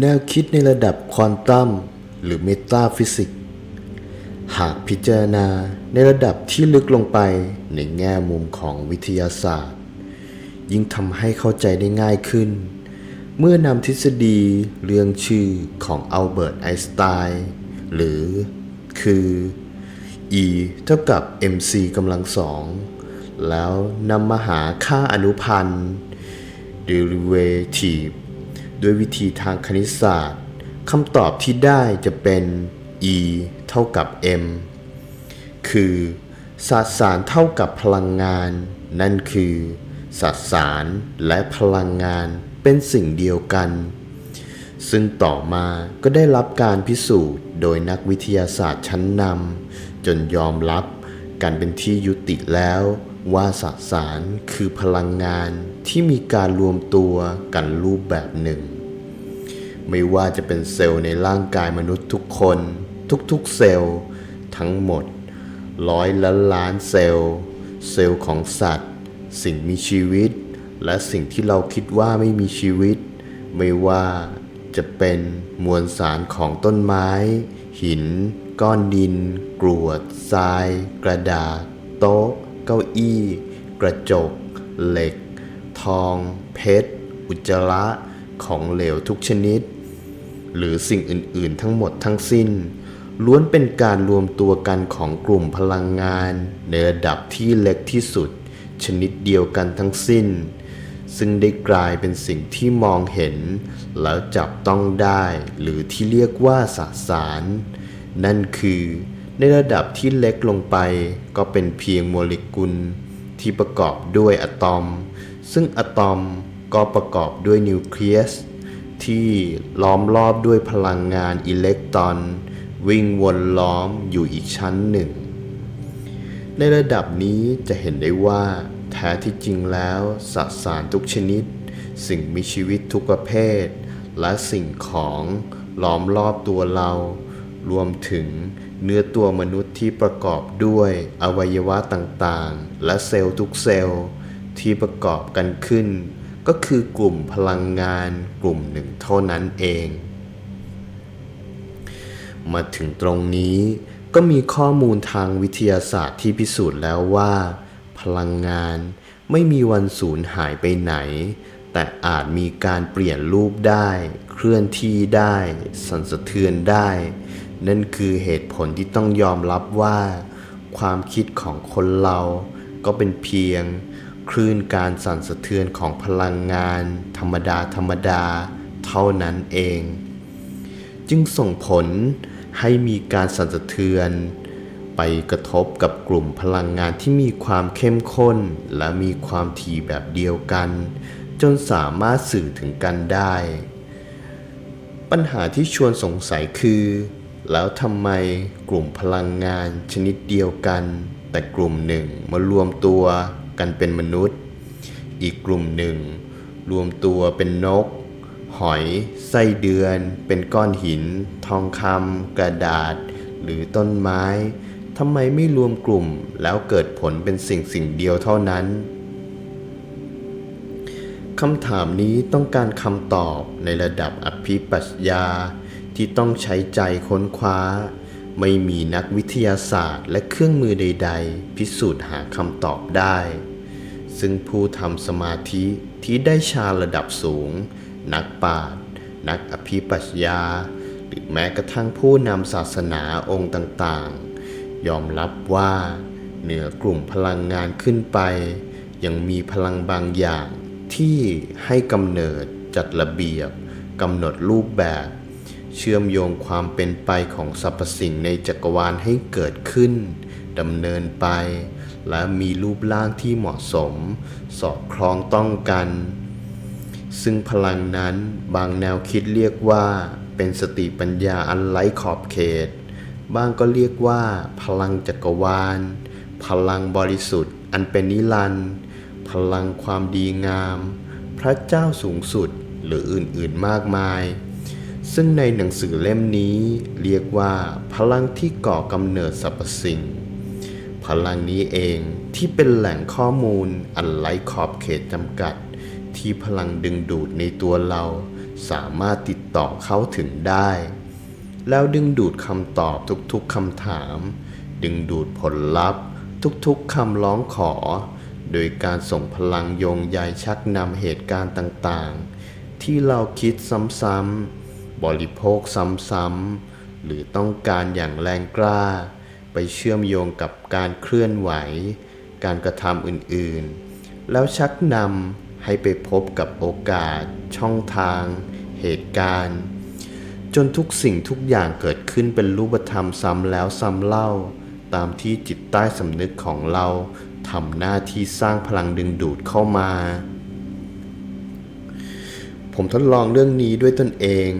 แนวคิดในระดับควอนตัมหรือเมตาฟิสิกส์หากพิจารณาในระดับที่ลึกลงไปในแง่มุมของวิทยาศาสตร์ ยิ่งทำให้เข้าใจได้ง่ายขึ้น เมื่อนำทฤษฎีเรื่องชื่อของอัลเบิร์ตไอน์สไตน์หรือคือ E เท่ากับ mc กำลังสองแล้วนำมาหาค่าอนุพันธ์ derivative ด้วยวิธีทางคณิตศาสตร์คำตอบที่ได้จะเป็น E เท่ากับ m คือสสารเท่ากับพลังงาน นั่นคือสสารและพลังงานเป็นสิ่งเดียวกัน ซึ่งต่อมาก็ได้รับการพิสูจน์โดยนักวิทยาศาสตร์ชั้นนำจนยอมรับกันเป็นที่ยุติแล้ว ว่าสสารคือพลังงานที่มีการรวมตัวกันรูปแบบหนึ่ง ไม่ว่าจะเป็นเซลล์ในร่างกายมนุษย์ทุกคน ทุกๆเซลล์ ทั้งหมด ร้อยล้านล้านเซลล์ เซลล์ของสัตว์ สิ่งมีชีวิต และสิ่งที่เราคิดว่าไม่มีชีวิต ไม่ว่าจะเป็นมวลสารของต้นไม้ หิน ก้อนดิน กรวดทราย กระดาษ โต๊ะ เก้าอี้ กระจก เหล็ก ทอง เพชร อุจจาระของเหลวทุกชนิด หรือสิ่งอื่น ๆ ทั้งหมดทั้งสิ้น ล้วนเป็นการรวมตัวกันของกลุ่มพลังงาน ในระดับที่เล็กที่สุด ชนิดเดียวกันทั้งสิ้น ซึ่งได้กลายเป็นสิ่งที่มองเห็น แล้วจับต้องได้ หรือที่เรียกว่าสสาร นั่นคือ ในระดับที่เล็กลงไป ก็เป็นเพียงโมเลกุลที่ประกอบด้วยอะตอม ซึ่งอะตอมก็ประกอบด้วยนิวเคลียสที่ล้อมรอบด้วยพลังงานอิเล็กตรอน วิ่งวนล้อมอยู่อีกชั้นหนึ่ง ในระดับนี้จะเห็นได้ว่าแท้ที่จริงแล้วสสารทุกชนิด สิ่งมีชีวิตทุกประเภท และสิ่งของล้อมรอบตัวเรา รวมถึงเนื้อตัวมนุษย์ที่ประกอบด้วยอวัยวะต่างๆ และเซลล์ทุกเซลล์ที่ประกอบกันขึ้น ก็คือกลุ่มพลังงานกลุ่มหนึ่งเท่านั้นเอง มาถึงตรงนี้ก็มีข้อมูลทางวิทยาศาสตร์ที่พิสูจน์แล้วว่า พลังงานไม่มีวันสูญหายไปไหน แต่อาจมีการเปลี่ยนรูปได้ เคลื่อนที่ได้ สั่นสะเทือนได้ นั่นคือเหตุผลที่ต้องยอมรับว่า ความคิดของคนเราก็เป็นเพียง คลื่นการสั่นสะเทือนของพลังงาน ธรรมดาธรรมดา เท่านั้นเอง จึงส่งผลให้มีการสั่นสะเทือน ไปกระทบกับกลุ่มพลังงานที่มีความเข้มข้น และมีความถี่แบบเดียวกัน จนสามารถสื่อถึงกันได้ ปัญหาที่ชวนสงสัยคือ แล้วทำไมกลุ่มพลังงานชนิดเดียวกัน แต่กลุ่มหนึ่งมารวมตัวกันเป็นมนุษย์ อีกกลุ่มหนึ่ง รวมตัวเป็นนก หอยไส้เดือน เป็นก้อนหิน ทองคำกระดาษ หรือต้นไม้ทำไมไม่รวมกลุ่มแล้วเกิดผลเป็นสิ่งสิ่งเดียวเท่านั้นคำถามนี้ต้องการคำตอบในระดับอภิปัชญา ที่ต้องใช้ใจค้นคว้า ไม่มีนักวิทยาศาสตร์และเครื่องมือใด ๆ พิสูจน์หาคำตอบได้ ซึ่งผู้ทำสมาธิที่ได้ฌาระดับสูง นักปราชญ์นักอภิปัชญา หรือแม้กระทั่งผู้นำศาสนาองค์ต่างๆ ยอมรับว่าเหนือกลุ่มพลังงานขึ้นไป ยังมีพลังบางอย่างที่ให้กำเนิดจัดระเบียบกำหนดรูปแบบ เชื่อมโยงความเป็นไปของสรรพสิ่งในจักรวาลให้เกิดขึ้นดำเนินไป และมีรูปร่างที่เหมาะสม สอดคล้องต้องกัน ซึ่งพลังนั้นบางแนวคิดเรียกว่าเป็นสติปัญญาอันไร้ขอบเขตบางก็เรียกว่า พลังจักรวาล พลังบริสุทธิ์ อันเป็นนิรันดร์พลังความดีงาม พระเจ้าสูงสุดหรืออื่นๆมากมาย ซึ่งในหนังสือเล่มนี้เรียกว่าพลังที่ก่อกำเนิดสรรพสิ่ง พลังนี้เองที่เป็นแหล่งข้อมูลอันไร้ขอบเขตจำกัด ที่พลังดึงดูดในตัวเรา สามารถติดต่อเข้าถึงได้ แล้วดึงดูดคำตอบทุกๆคำถาม ดึงดูดผลลัพธ์ ทุกๆคำร้องขอ โดยการส่งพลังโยงใยชักนำเหตุการณ์ต่างๆ ที่เราคิดซ้ำๆ บริโภคซ้ำๆหรือต้องการอย่างแรงกล้า ไปเชื่อมโยงกับการเคลื่อนไหว การกระทำอื่นๆ แล้วชักนำให้ไปพบกับโอกาส ช่องทาง เหตุการณ์ จนทุกสิ่งทุกอย่างเกิดขึ้นเป็นรูปธรรมซ้ำแล้วซ้ำเล่า ตามที่จิตใต้สำนึกของเราทำหน้าที่สร้างพลังดึงดูดเข้ามา ผมทดลองเรื่องนี้ด้วยตนเอง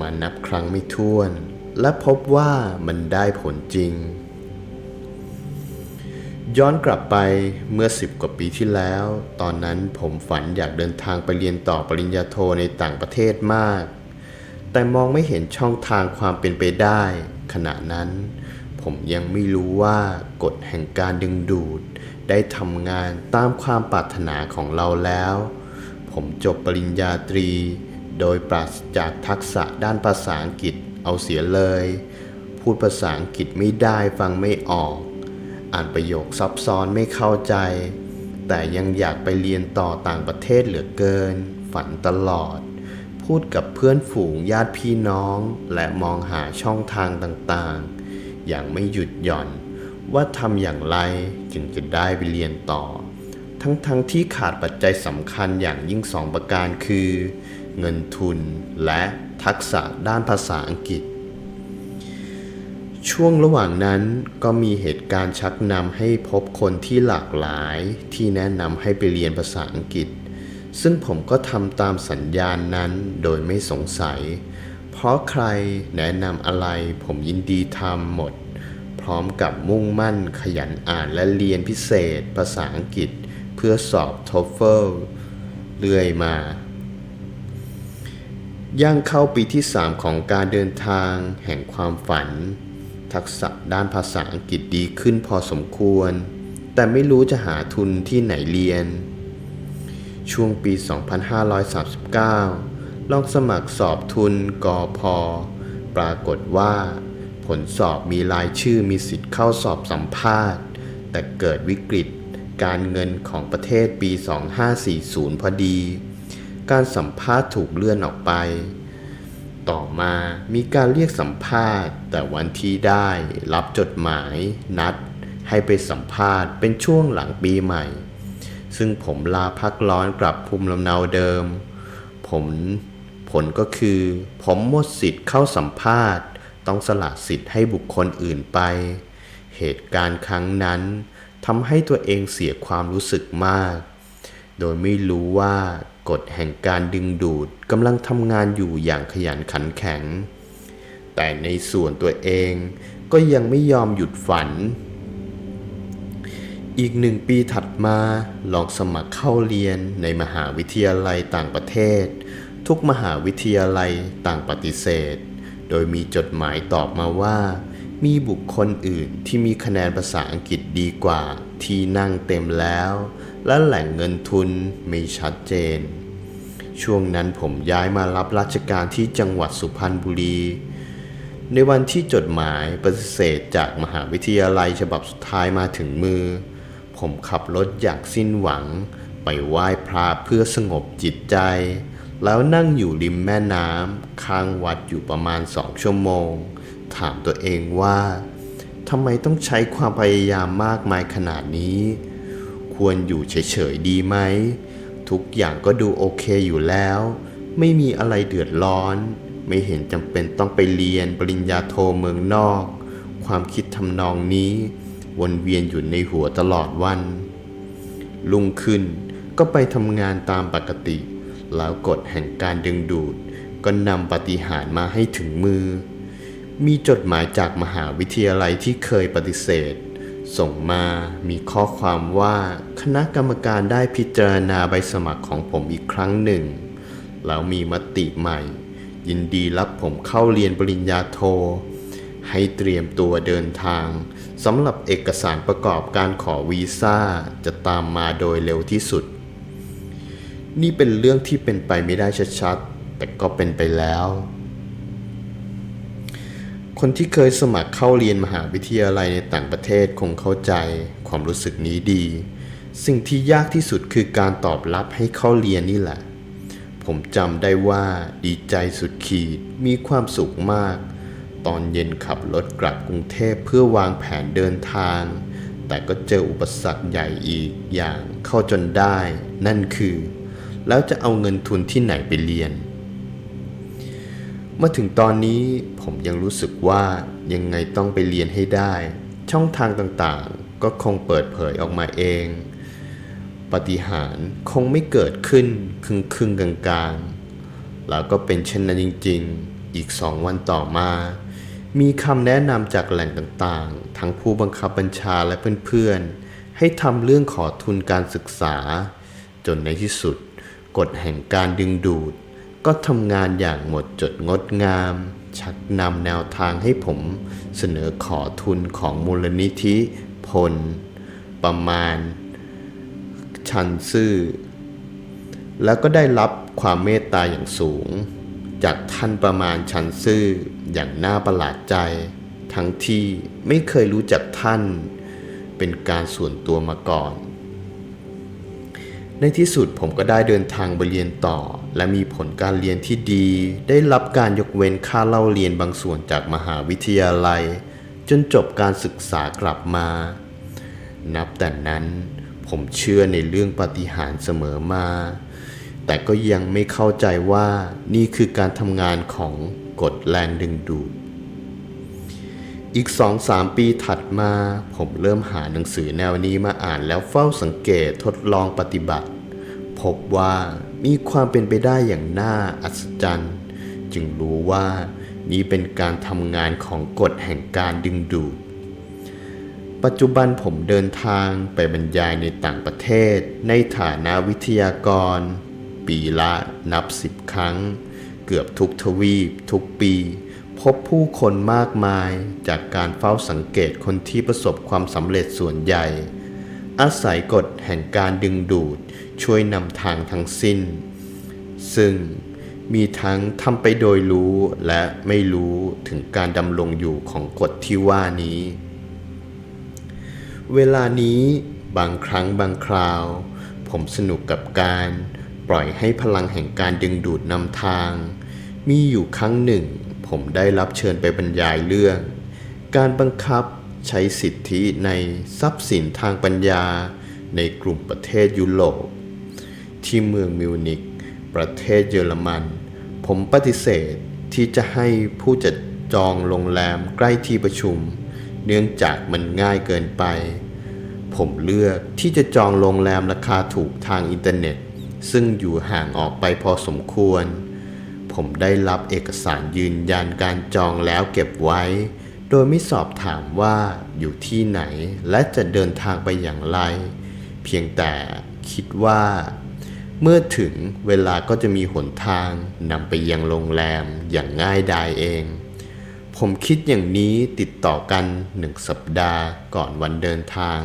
มานับครั้งไม่ถ้วน และพบว่ามันได้ผลจริง ย้อนกลับไปเมื่อสิบกว่าปีที่แล้ว ตอนนั้นผมฝันอยากเดินทางไปเรียนต่อปริญญาโทในต่างประเทศมาก แต่มองไม่เห็นช่องทางความเป็นไปได้ ขณะนั้น ผมยังไม่รู้ว่ากฎแห่งการดึงดูด ได้ทำงานตามความปรารถนาของเราแล้ว ผมจบปริญญาตรี โดยปราศจากทักษะด้านภาษาอังกฤษเอาเสียเลย พูดภาษาอังกฤษไม่ได้ฟังไม่ออก อ่านประโยคซับซ้อนไม่เข้าใจ แต่ยังอยากไปเรียนต่อต่างประเทศเหลือเกิน ฝันตลอด พูดกับเพื่อนฝูงญาติพี่น้อง และมองหาช่องทางต่างๆ อย่างไม่หยุดหย่อน ว่าทำอย่างไรจึงจะได้ไปเรียนต่อ ทั้งๆทที่ขาดปัจจัยสำคัญอย่างยิ่งสองประการคือ เงินทุน และทักษะด้านภาษาอังกฤษ ช่วงระหว่างนั้นก็มีเหตุการณ์ชักนำให้พบคนที่หลากหลายที่แนะนำให้ไปเรียนภาษาอังกฤษ ซึ่งผมก็ทำตามสัญญาณนั้นโดยไม่สงสัย เพราะใครแนะนำอะไรผมยินดีทำหมด พร้อมกับมุ่งมั่นขยันอ่านและเรียนพิเศษภาษาอังกฤษ เพื่อสอบ TOEFL เรื่อยมา ย่างเข้าปีที่ 3 ของการเดินทางแห่งความฝัน ทักษะด้านภาษาอังกฤษดีขึ้นพอสมควร แต่ไม่รู้จะหาทุนที่ไหนเรียน ช่วงปี 2539 ลองสมัครสอบทุนกอพอ ปรากฏว่า ผลสอบมีรายชื่อมีสิทธิ์เข้าสอบสัมภาษณ์ แต่เกิดวิกฤตการเงินของประเทศปี 2540 พอดี การสัมภาษณ์ถูกเลื่อนออกไป ต่อมามีการเรียกสัมภาษณ์ แต่วันที่ได้รับจดหมายนัด ให้ไปสัมภาษณ์เป็นช่วงหลังปีใหม่ ซึ่งผมลาพักร้อนกลับภูมิลำเนาเดิม ผมผลก็คือ ผมหมดสิทธิ์เข้าสัมภาษณ์ ต้องสละสิทธิ์ให้บุคคลอื่นไป เหตุการณ์ครั้งนั้นทำให้ตัวเองเสียความรู้สึกมาก โดยไม่รู้ว่า กฎแห่งการดึงดูดกำลังทำงานอยู่อย่างขยันขันแข็ง แต่ในส่วนตัวเองก็ยังไม่ยอมหยุดฝัน อีกหนึ่งปีถัดมาลองสมัครเข้าเรียนในมหาวิทยาลัยต่างประเทศ ทุกมหาวิทยาลัยต่างปฏิเสธ โดยมีจดหมายตอบมาว่า มีบุคคลอื่นที่มีคะแนนภาษาอังกฤษดีกว่าที่นั่งเต็มแล้ว และแหล่งเงินทุนไม่ชัดเจน ช่วงนั้นผมย้ายมารับราชการที่จังหวัดสุพรรณบุรี ในวันที่จดหมายปฏิเสธจากมหาวิทยาลัยฉบับสุดท้ายมาถึงมือ ผมขับรถอยากสิ้นหวัง ไปไหว้พระเพื่อสงบจิตใจ แล้วนั่งอยู่ริมแม่น้ำข้างวัดอยู่ประมาณสองชั่วโมง ถามตัวเองว่าทำไมต้องใช้ความพยายามมากมายขนาดนี้ ควรอยู่เฉยๆดีไหม ทุกอย่างก็ดูโอเคอยู่แล้ว ไม่มีอะไรเดือดร้อน ไม่เห็นจำเป็นต้องไปเรียนปริญญาโทเมืองนอก ความคิดทำนองนี้ วนเวียนอยู่ในหัวตลอดวัน ลุงขึ้นก็ไปทำงานตามปกติ แล้วกฎแห่งการดึงดูด ก็นำปฏิหารมาให้ถึงมือ มีจดหมายจากมหาวิทยาลัยที่เคยปฏิเสธ ส่งมามีข้อความว่าคณะกรรมการได้พิจารณาใบสมัครของผมอีกครั้งหนึ่ง แล้วมีมติใหม่ ยินดีรับผมเข้าเรียนปริญญาโท ให้เตรียมตัวเดินทางสำหรับเอกสารประกอบการขอวีซ่าจะตามมาโดยเร็วที่สุด นี่เป็นเรื่องที่เป็นไปไม่ได้ชัดๆ แต่ก็เป็นไปแล้ว คนที่เคยสมัครเข้าเรียนมหาวิทยาลัยในต่างประเทศคงเข้าใจความรู้สึกนี้ดี สิ่งที่ยากที่สุดคือการตอบรับให้เข้าเรียนนี่แหละ ผมจำได้ว่าดีใจสุดขีดมีความสุขมาก ตอนเย็นขับรถกลับกรุงเทพเพื่อวางแผนเดินทาง แต่ก็เจออุปสรรคใหญ่อีกอย่างเข้าจนได้ นั่นคือ แล้วจะเอาเงินทุนที่ไหนไปเรียนมาถึงตอนนี้ ผมยังรู้สึกว่ายังไงต้องไปเรียนให้ได้ ช่องทางต่างๆ ก็คงเปิดเผยออกมาเอง ปฏิหารคงไม่เกิดขึ้นครึ่งครึ่งๆกลางกลางๆ แล้วก็เป็นเช่นนั้นจริง ๆ อีกสองวันต่อมา มีคำแนะนำจากแหล่งต่างๆ ทั้งผู้บังคับบัญชาและเพื่อนๆ ให้ทำเรื่องขอทุนการศึกษา จนในที่สุดกฎแห่งการดึงดูด ก็ทำงานอย่างหมดจดงดงาม ชักนำแนวทางให้ผมเสนอขอทุนของมูลนิธิพล ประมาณ ชันซื่อ แล้วก็ได้รับความเมตตาอย่างสูง จากท่านประมาณชันซื่ออย่างน่าประหลาดใจ ทั้งที่ไม่เคยรู้จักท่าน เป็นการส่วนตัวมาก่อน ในที่สุดผมก็ได้เดินทางไปเรียนต่อ และมีผลการเรียนที่ดี ได้รับการยกเว้นค่าเล่าเรียนบางส่วนจากมหาวิทยาลัย จนจบการศึกษากลับมา นับแต่นั้นผมเชื่อในเรื่องปาฏิหาริย์เสมอมา แต่ก็ยังไม่เข้าใจว่านี่คือการทำงานของกฎแรงดึงดูด อีกสองสามปีถัดมา ผมเริ่มหาหนังสือแนวนี้มาอ่านแล้วเฝ้าสังเกตทดลองปฏิบัติ พบว่ามีความเป็นไปได้อย่างน่าอัศจรรย์ จึงรู้ว่านี้เป็นการทำงานของกฎแห่งการดึงดูด ปัจจุบันผมเดินทางไปบรรยายในต่างประเทศ ในฐานะวิทยากร ปีละนับสิบครั้ง เกือบทุกทวีปทุกปี พบผู้คนมากมายจากการเฝ้าสังเกตคนที่ประสบความสำเร็จส่วนใหญ่ อาศัยกฎแห่งการดึงดูดช่วยนำทางทั้งสิ้น ซึ่งมีทั้งทำไปโดยรู้และไม่รู้ถึงการดำรงอยู่ของกฎที่ว่านี้ เวลานี้บางครั้งบางคราว ผมสนุกกับการปล่อยให้พลังแห่งการดึงดูดนำทาง มีอยู่ครั้งหนึ่ง ผมได้รับเชิญไปบรรยายเรื่อง การบังคับใช้สิทธิในทรัพย์สินทางปัญญา ในกลุ่มประเทศยุโรป ที่เมืองมิวนิก ประเทศเยอรมัน ผมปฏิเสธที่จะให้ผู้จัดจองโรงแรมใกล้ที่ประชุม เนื่องจากมันง่ายเกินไป ผมเลือกที่จะจองโรงแรมราคาถูกทางอินเทอร์เน็ต ซึ่งอยู่ห่างออกไปพอสมควร ผมได้รับเอกสารยืนยันการจองแล้วเก็บไว้ โดยไม่สอบถามว่าอยู่ที่ไหนและจะเดินทางไปอย่างไร เพียงแต่คิดว่า เมื่อถึงเวลาก็จะมีหนทางนำไปยังโรงแรมอย่างง่ายดายเอง ผมคิดอย่างนี้ติดต่อกันหนึ่งสัปดาห์ก่อนวันเดินทาง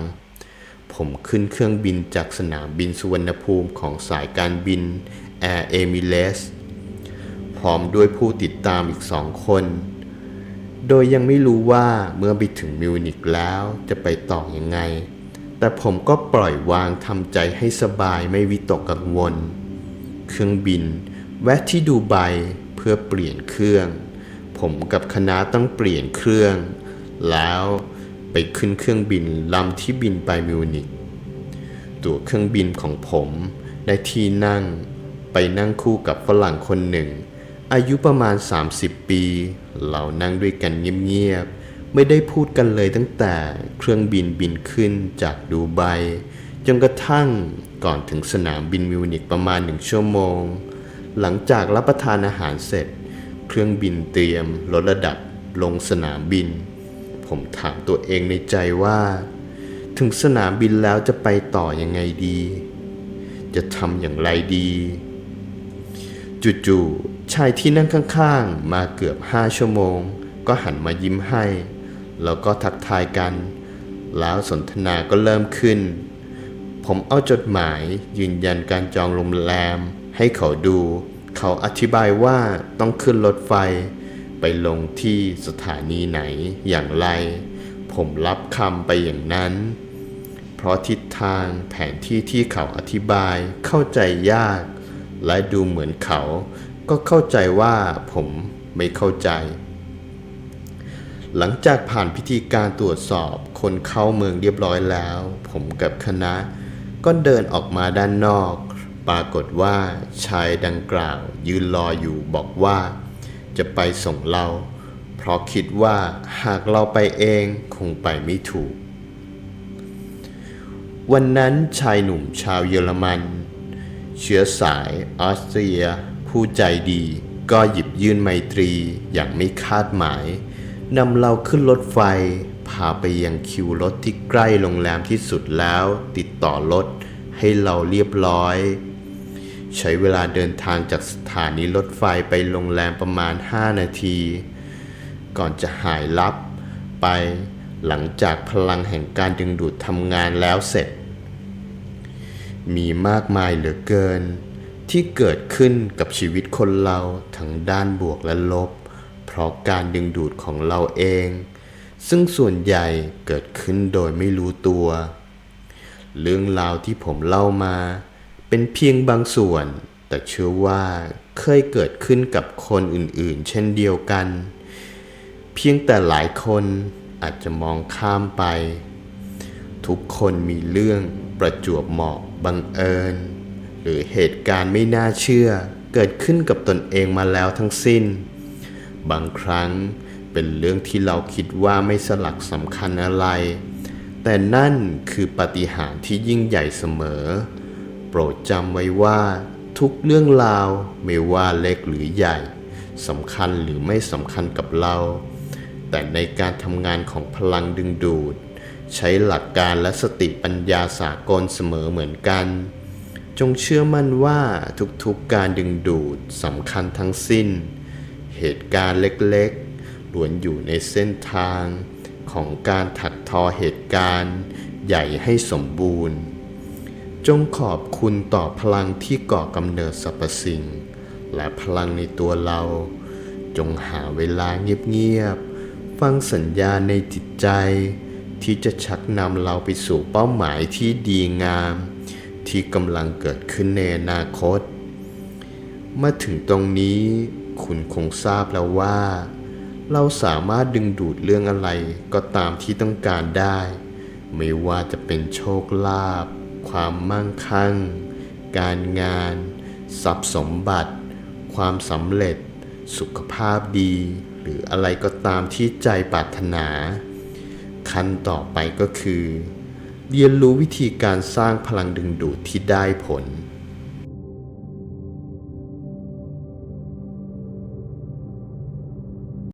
ผมขึ้นเครื่องบินจากสนามบินสุวรรณภูมิของสายการบิน Air e m i r a t e s พร้อมด้วยผู้ติดตามอีกสองคน โดยยังไม่รู้ว่าเมื่อไปถึงมิวนิกแล้วจะไปต่ออยังไง แต่ผมก็ปล่อยวางทำใจให้สบายไม่วิตกกังวล เครื่องบิน แวะที่ดูไบเพื่อเปลี่ยนเครื่อง ผมกับคณะต้องเปลี่ยนเครื่อง แล้วไปขึ้นเครื่องบินลำที่บินไปมิวนิกตั๋วเครื่องบินของผมได้ที่นั่งไปนั่งคู่กับฝรั่งคนหนึ่ง อายุประมาณ 30 ปี เรานั่งด้วยกันเงียบๆ ไม่ได้พูดกันเลยตั้งแต่เครื่องบินบินขึ้นจากดูไบจนกระทั่งก่อนถึงสนามบินมิวนิกประมาณหนึ่งชั่วโมง หลังจากรับประทานอาหารเสร็จ เครื่องบินเตรียมลดระดับลงสนามบิน ผมถามตัวเองในใจว่า ถึงสนามบินแล้วจะไปต่อยังไงดี จะทำอย่างไรดี จู่ๆ ชายที่นั่งข้างๆ มาเกือบห้าชั่วโมง ก็หันมายิ้มให้ แล้วก็ทักทายกัน แล้วสนทนาก็เริ่มขึ้น ผมเอาจดหมายยืนยันการจองโรงแรม ให้เขาดู เขาอธิบายว่าต้องขึ้นรถไฟ ไปลงที่สถานีไหนอย่างไร ผมรับคำไปอย่างนั้น เพราะทิศทางแผนที่ที่เขาอธิบายเข้าใจยาก และดูเหมือนเขา ก็เข้าใจว่าผมไม่เข้าใจ หลังจากผ่านพิธีการตรวจสอบคนเข้าเมืองเรียบร้อยแล้ว ผมกับคณะก็เดินออกมาด้านนอก ปรากฏว่าชายดังกล่าวยืนรออยู่บอกว่า จะไปส่งเรา เพราะคิดว่าหากเราไปเองคงไปไม่ถูก วันนั้นชายหนุ่มชาวเยอรมัน เชื้อสายออสเตรีย ผู้ใจดีก็หยิบยื่นไมตรีอย่างไม่คาดหมายนำเราขึ้นรถไฟ พาไปยังคิวรถที่ใกล้โรงแรมที่สุดแล้ว ติดต่อรถให้เราเรียบร้อย ใช้เวลาเดินทางจากสถานีรถไฟไปโรงแรมประมาณ 5 นาที ก่อนจะหายลับไปหลังจากพลังแห่งการดึงดูดทำงานแล้วเสร็จ มีมากมายเหลือเกิน ที่เกิดขึ้นกับชีวิตคนเราทั้งด้านบวกและลบ เพราะการดึงดูดของเราเอง ซึ่งส่วนใหญ่เกิดขึ้นโดยไม่รู้ตัว เรื่องราวที่ผมเล่ามา เป็นเพียงบางส่วน แต่เชื่อว่าเคยเกิดขึ้นกับคนอื่นๆ เช่นเดียวกัน เพียงแต่หลายคนอาจจะมองข้ามไป ทุกคนมีเรื่องประจวบเหมาะบังเอิญ รือเหตุการณ์ไม่น่าเชื่อ เกิดขึ้นกับตนเองมาแล้วทั้งสิ้น บางครั้งเป็นเรื่องที่เราคิดว่าไม่สลักสำคัญอะไร แต่นั่นคือปาฏิหาริย์ที่ยิ่งใหญ่เสมอ โปรดจำไว้ว่าทุกเรื่องราวไม่ว่าเล็กหรือใหญ่สำคัญหรือไม่สำคัญกับเรา แต่ในการทำงานของพลังดึงดูด ใช้หลักการและสติปัญญาสากลเสมอเหมือนกัน จงเชื่อมั่นว่าทุกๆการดึงดูดสำคัญทั้งสิ้น เหตุการณ์เล็กๆล้วนอยู่ในเส้นทางของการถักทอเหตุการณ์ใหญ่ให้สมบูรณ์ จงขอบคุณต่อพลังที่ก่อกำเนิดสรรพสิ่ง และพลังในตัวเรา จงหาเวลาเงียบๆ ฟังสัญญาณในจิตใจ ที่จะชักนำเราไปสู่เป้าหมายที่ดีงาม ที่กำลังเกิดขึ้นในอนาคต มาถึงตรงนี้คุณคงทราบแล้วว่า เราสามารถดึงดูดเรื่องอะไรก็ตามที่ต้องการได้ ไม่ว่าจะเป็นโชคลาภความมั่งคั่ง การงาน ทรัพย์สมบัติ ความสำเร็จ สุขภาพดี หรืออะไรก็ตามที่ใจปรารถนา ขั้นต่อไปก็คือ เรียนรู้วิธีการสร้างพลังดึงดูดที่ได้ผล